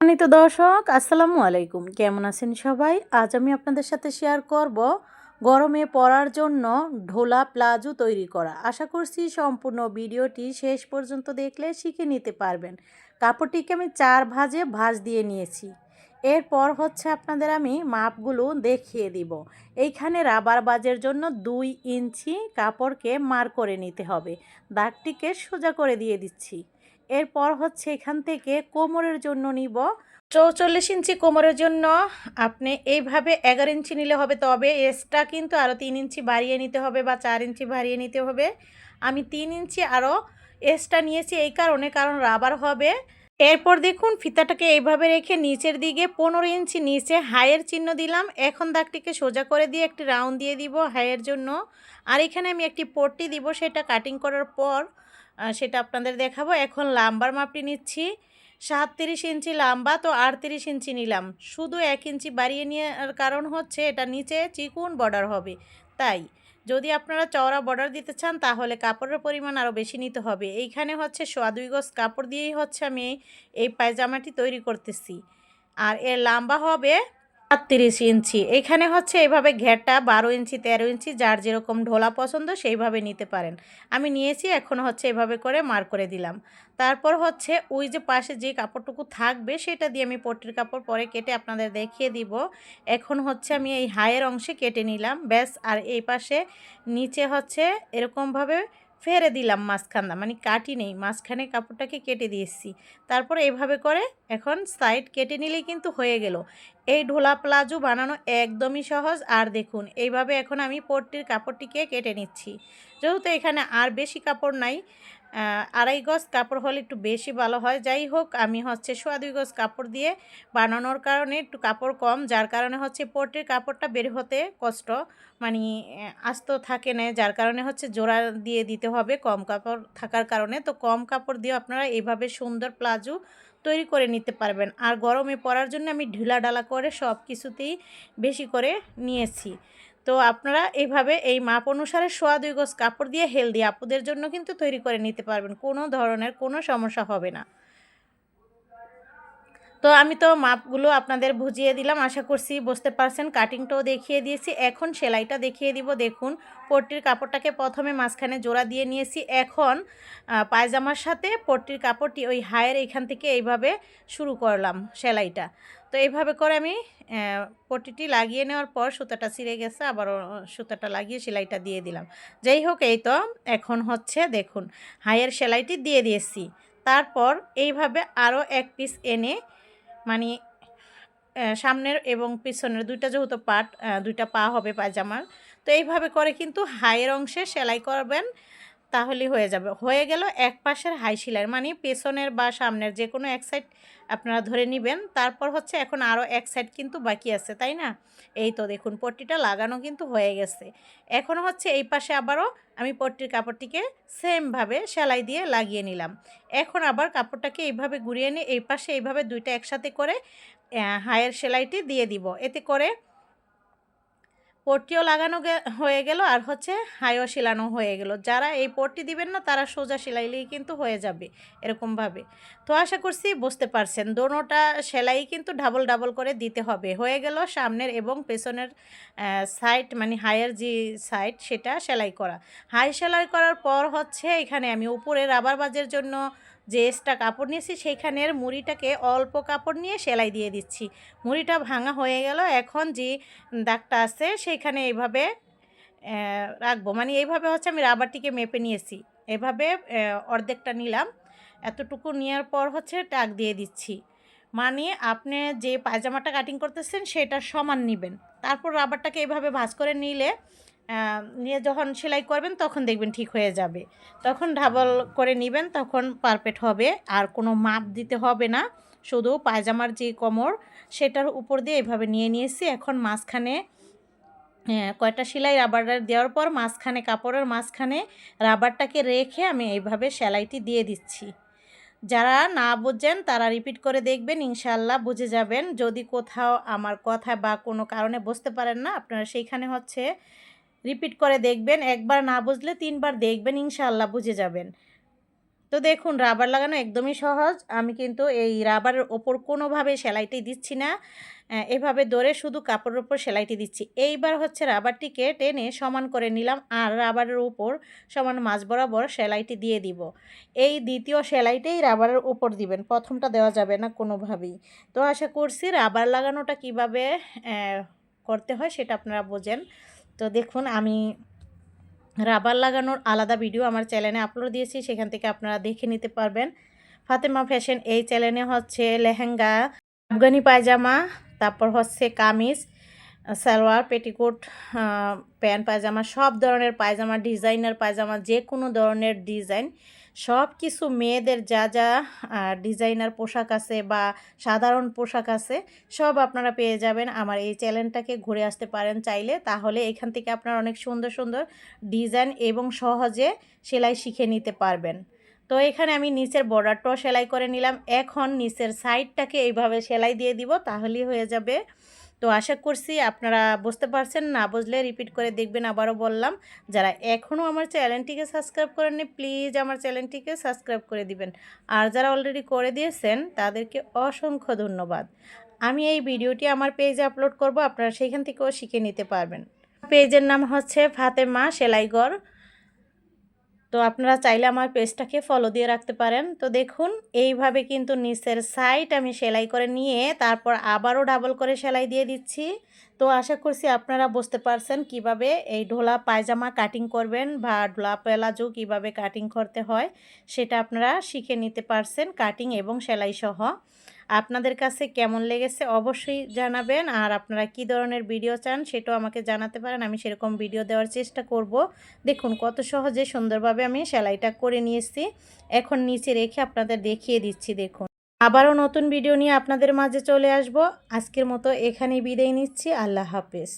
সম্মানিত দর্শক, আসসালামু আলাইকুম। কেমন আছেন সবাই? আজ আমি আপনাদের সাথে শেয়ার করব গরমে পরার জন্য ঢোলা প্লাজো তৈরি করা। আশা করছি সম্পূর্ণ ভিডিওটি শেষ পর্যন্ত দেখলে শিখে নিতে পারবেন। কাপড়টিকে আমি চার ভাজে ভাজ দিয়ে নিয়েছি। এরপর হচ্ছে আপনাদের আমি মাপগুলো দেখিয়ে দিব। এইখানে রাবার বাজের জন্য দুই ইঞ্চি কাপড়কে মার করে নিতে হবে। দাগটিকে সোজা করে দিয়ে দিচ্ছি। এরপর হচ্ছে এখান থেকে কোমরের জন্য নিব। চৌচল্লিশ ইঞ্চি কোমরের জন্য আপনি এইভাবে এগারো ইঞ্চি নিলে হবে, তবে এক্সট্রা কিন্তু আরও তিন ইঞ্চি বাড়িয়ে নিতে হবে বা চার ইঞ্চি বাড়িয়ে নিতে হবে। আমি তিন ইঞ্চি আরও এসটা নিয়েছি এই কারণে, কারণ রাবার হবে। এরপর দেখুন, ফিতাটাকে এইভাবে রেখে নিচের দিকে পনেরো ইঞ্চি নিচে হাইয়ের চিহ্ন দিলাম। এখন দাগটিকে সোজা করে দিয়ে একটি রাউন্ড দিয়ে দিব হাইয়ের জন্য। আর এখানে আমি একটি পট্টি দিব, সেটা কাটিং করার পর সেটা আপনাদের দেখাবো। এখন লাম্বার মাপটি নিচ্ছি। সাতত্রিশ ইঞ্চি লাম্বা তো আটত্রিশ ইঞ্চি নিলাম। শুধু এক ইঞ্চি বাড়িয়ে নেওয়ার কারণ হচ্ছে, এটা নিচে চিকুন বর্ডার হবে। তাই। যদি আপনারা চওড়া বর্ডার দিতে চান, তাহলে কাপড়ের পরিমাণ আরও বেশি নিতে হবে। এইখানে হচ্ছে সোয়া দুই গজ কাপড় দিয়েই হচ্ছে আমি এই পায়জামাটি তৈরি করতেছি। আর এর লম্বা হবে আটত্রিশ ইঞ্চি। এখানে হচ্ছে এইভাবে ঘেরটা বারো ইঞ্চি, তেরো ইঞ্চি, যার যেরকম ঢোলা পছন্দ সেইভাবে নিতে পারেন। আমি নিয়েছি, এখন হচ্ছে এভাবে করে মার করে দিলাম। তারপর হচ্ছে ওই যে পাশে যে কাপড়টুকু থাকবে, সেটা দিয়ে আমি পট্টির কাপড় পরে কেটে আপনাদের দেখিয়ে দিব। এখন হচ্ছে আমি এই হায়ের অংশে কেটে নিলাম। ব্যাস, আর এই পাশে নিচে হচ্ছে এরকমভাবে ফেরে দিলাম মাঝখানটা মানে কাটি নেই মাঝখানে কাপড়টাকে কেটে দিয়েছি তারপর এভাবে করে এখন সাইড কেটে নিলেই কিন্তু হয়ে গেল। এই ঢোলা প্লাজো বানানো একদমই সহজ, আর দেখুন, এইভাবে এখন আমি পট্টির কাপড়টিকে কেটে নিচ্ছি। যেহেতু এখানে আর বেশি কাপড় নাই আড়াই গজ কাপড় হলে একটু বেশি ভালো হয়। যাই হোক, আমি হচ্ছে সোয়া দুই গজ কাপড় দিয়ে বানানোর কারণে একটু কাপড় কম, যার কারণে হচ্ছে পট্টির কাপড়টা বের হতে কষ্ট। মানে আস্ত থাকে না, যার কারণে হচ্ছে জোড়া দিয়ে দিতে হবে কম কাপড় থাকার কারণে। তো কম কাপড় দিয়ে আপনারা এইভাবে সুন্দর প্লাজো তৈরি করে নিতে পারবেন। আর গরমে পরার জন্য আমি ঢিলা ডালা করে সব কিছুতেই বেশি করে নিয়েছি। তো আপনারা এইভাবে এই মাপ অনুসারে সোয়া দুই গজ কাপড় দিয়ে হেলদি আপুদের জন্য কিন্তু তৈরি করে নিতে পারবেন। কোনো ধরনের কোনো সমস্যা হবে না। তো আমি তো মাপগুলো আপনাদের বুঝিয়ে দিলাম, আশা করছি বুঝতে পারছেন। কাটিংটাও দেখিয়ে দিয়েছি। এখন সেলাইটা দেখিয়ে দিব। দেখুন, পট্টির কাপড়টাকে প্রথমে মাঝখানে জোড়া দিয়ে নিয়েছি। এখন পায়জামার সাথে পট্টির কাপড়টি ওই হায়ের এখান থেকে এইভাবে শুরু করলাম সেলাইটা। তো এইভাবে করে আমি পটিটি লাগিয়ে নেওয়ার পর সুতাটা ছিঁড়ে গেছে, আবার সুতাটা লাগিয়ে সেলাইটা দিয়ে দিলাম। যাই হোক, এই তো, এখন হচ্ছে দেখুন হাইয়ের সেলাইটি দিয়ে দিয়েছি। তারপর এইভাবে আরও এক পিস এনে মানে সামনের এবং পিছনের দুইটা যেহেতু পাট দুইটা পা হবে পায়জামার, তো এইভাবে করে কিন্তু হাইয়ের অংশে সেলাই করবেন। তাহলেই হয়ে যাবে। হয়ে গেল এক পাশের হাই সেলাই মানে পেছনের বা সামনের যে কোনো এক সাইড আপনারা ধরে নেবেন। তারপর হচ্ছে এখন আরও এক সাইড কিন্তু বাকি আছে, তাই না? এই তো দেখুন, পট্টিটা লাগানো কিন্তু হয়ে গেছে। এখন হচ্ছে এই পাশে আবারও আমি পট্টির কাপড়টিকে সেমভাবে সেলাই দিয়ে লাগিয়ে নিলাম। এখন আবার কাপড়টাকে এইভাবে ঘুরিয়ে নিয়ে এই পাশে এইভাবে দুইটা একসাথে করে হায়ের সেলাইটি দিয়ে দিব। এতে করে পট্টিও লাগানো হয়ে গেল আর হচ্ছে হাইও সেলানো হয়ে গেল। যারা এই পট্টি দিবেন না, তারা সোজা সেলাইলেই কিন্তু হয়ে যাবে এরকমভাবে। তো আশা করছি বুঝতে পারছেন, দোনোটা সেলাই কিন্তু ডাবল ডাবল করে দিতে হবে। হয়ে গেল সামনের এবং পেছনের সাইড মানে হাইয়ের যে সাইড সেটা সেলাই করা। হাই সেলাই করার পর হচ্ছে এখানে আমি উপরে রাবার বাজের জন্য যে এক্সট্রা কাপড় নিয়েছি, সেইখানের মুড়িটাকে অল্প কাপড় নিয়ে সেলাই দিয়ে দিচ্ছি। মুড়িটা ভাঙা হয়ে গেল, এখন যে দাগটা আছে সেইখানে এইভাবে রাখব। মানে এইভাবে হচ্ছে আমি রাবারটিকে মেপে নিয়েছি। এভাবে অর্ধেকটা নিলাম। এতটুকু নেওয়ার পর হচ্ছে টাক দিয়ে দিচ্ছি। মানে আপনি যে পায়জামাটা কাটিং করতেছেন সেটা সমান নেবেন। তারপর রাবারটাকে এইভাবে ভাজ করে নিলে নিয়ে যখন সেলাই করবেন তখন দেখবেন ঠিক হয়ে যাবে। তখন ঢাবল করে নেবেন, তখন পারফেক্ট হবে। আর কোনো মাপ দিতে হবে না। শুধু পায়জামার যে কোমর, সেটার উপর দিয়ে এভাবে নিয়ে নিয়েছি। এখন মাঝখানে কয়টা সেলাই রাবার দেওয়ার পর মাঝখানে কাপড়ের মাঝখানে রাবারটাকে রেখে আমি এইভাবে সেলাইটি দিয়ে দিচ্ছি। যারা না বুঝছেন তারা রিপিট করে দেখবেন ইনশাল্লাহ বুঝে যাবেন। যদি কোথাও আমার কথা বা কোনো কারণে বুঝতে পারেন না, আপনারা সেইখানে হচ্ছে রিপিট করে দেখবেন, একবার না বুঝলে তিনবার দেখবেন, ইনশাআল্লাহ বুঝে যাবেন। তো দেখুন রাবার লাগানো একদমই সহজ। আমি কিন্তু এই রাবারের ওপর কোনোভাবে সেলাইটি দিচ্ছি না। এভাবে ধরে শুধু কাপড়ের ওপর সেলাইটি দিচ্ছি। এইবার হচ্ছে রাবারটিকে টেনে সমান করে নিলাম আর রাবারের উপর সমান মাছ বরাবর সেলাইটি দিয়ে দিব। এই দ্বিতীয় সেলাইটাই রাবারের উপর দিবেন, প্রথমটা দেওয়া যাবে না কোনোভাবেই। তো আশা করছি রাবার লাগানোটা কীভাবে করতে হয় সেটা আপনারা বোঝেন। তো দেখুন, আমি রাবার লাগানোর আলাদা ভিডিও আমার চ্যানেলে আপলোড দিয়েছি, সেখান থেকে আপনারা দেখে নিতে পারবেন। ফাতেমা ফ্যাশন এই চ্যানেলে হচ্ছে লেহেঙ্গা, আফগানি পায়জামা, তারপর হচ্ছে কামিজ, সালোয়ার পেটিকোট প্যান্ট, পায়জামা, সব ধরনের পায়জামা ডিজাইনার পায়জামা যে কোনো ধরনের ডিজাইন সব কিছু মেয়েদের যা যা ডিজাইনার পোশাক আছে বা সাধারণ পোশাক আছে, সব আপনারা পেয়ে যাবেন। আমার এই চ্যানেলটাকে ঘুরে আসতে পারেন চাইলে। তাহলে এখান থেকে আপনারা অনেক সুন্দর সুন্দর ডিজাইন এবং সহজে সেলাই শিখে নিতে পারবেন। তো এখানে আমি নিচের বর্ডারটাও সেলাই করে নিলাম। এখন নিচের সাইডটাকে এইভাবে সেলাই দিয়ে দিব, তাহলেই হয়ে যাবে। তো আশা করছি আপনারা বুঝতে পারছেন, না বুঝলে রিপিট করে দেখবেন, আবারও বললাম। যারা এখনও আমার চ্যানেলটিকে সাবস্ক্রাইব করেননি প্লিজ আমার চ্যানেলটিকে সাবস্ক্রাইব করে দিবেন। আর যারা অলরেডি করে দিয়েছেন, তাদেরকে অসংখ্য ধন্যবাদ। আমি এই ভিডিওটি আমার পেজে আপলোড করব, আপনারা সেখান থেকেও শিখে নিতে পারবেন। পেজের নাম হচ্ছে ফাতেমা সেলাইঘর তো আপনারা চাইলে আমার পেজটাকে ফলো দিয়ে রাখতে পারেন। তো দেখুন, এইভাবে কিন্তু নিচের সাইড আমি সেলাই করে নিয়ে তারপর আবারও ডাবল করে সেলাই দিয়ে দিচ্ছি। তো আশা করছি আপনারা বুঝতে পারছেন কীভাবে এই ঢোলা পায়জামা কাটিং করবেন বা ঢোলা পেলাজো কীভাবে কাটিং করতে হয়, সেটা আপনারা শিখে নিতে পারছেন কাটিং এবং সেলাই সহ। আপনাদের কাছে কেমন লেগেছে অবশ্যই জানাবেন। আর আপনারা কি ধরনের ভিডিও চান সেটাও আমাকে জানাতে পারেন। আমি সেরকম ভিডিও দেওয়ার চেষ্টা করব। দেখুন, কত সহজে সুন্দরভাবে আমি সেলাইটা করে নিয়েছি। এখন নিচে রেখে আপনাদের দেখিয়ে দিচ্ছি, দেখুন। আবারও নতুন ভিডিও নিয়ে আপনাদের মাঝে চলে আসব। আজকের মতো এখানেই বিদায় নিচ্ছি। আল্লাহ হাফেজ।